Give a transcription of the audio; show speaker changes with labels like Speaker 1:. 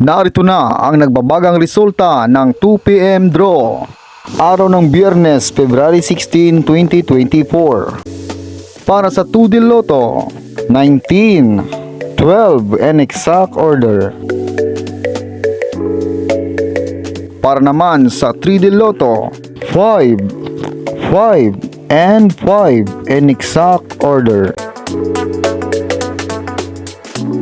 Speaker 1: Narito na ang nagbabagang resulta ng 2pm draw. Araw ng Biyernes, February 16, 2024. Para sa 2D Lotto, 19, 12 and exact order. Para naman sa 3D Lotto, 5, 5 and 5 in exact order.